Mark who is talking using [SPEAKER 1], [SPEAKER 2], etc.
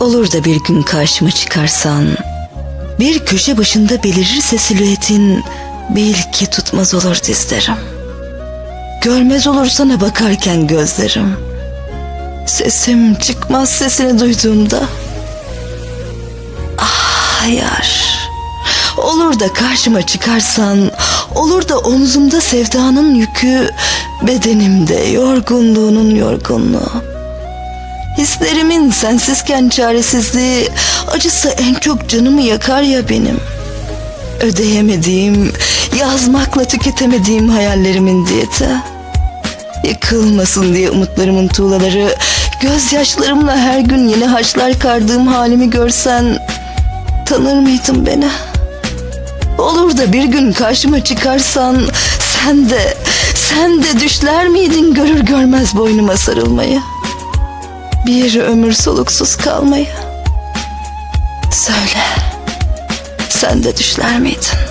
[SPEAKER 1] Olur da bir gün karşıma çıkarsan, bir köşe başında belirirse silüetin, bil ki tutmaz olur dizlerim. Görmez olur sana bakarken gözlerim. Sesim çıkmaz sesini duyduğumda. Ah yar. Olur da karşıma çıkarsan, olur da omzumda sevdanın yükü, bedenimde yorgunluğunun yorgunluğu. Hislerimin sensizken çaresizliği, acısı en çok canımı yakar ya benim. Ödeyemediğim, yazmakla tüketemediğim hayallerimin diyeti. Yıkılmasın diye umutlarımın tuğlaları, gözyaşlarımla her gün yeni haçlar kardığım halimi görsen, tanır mıydın beni? Olur da bir gün karşıma çıkarsan, sen de, sen de düşler miydin görür görmez boynuma sarılmayı? Bir ömür soluksuz kalmayı. Söyle, sen de düşler miydin?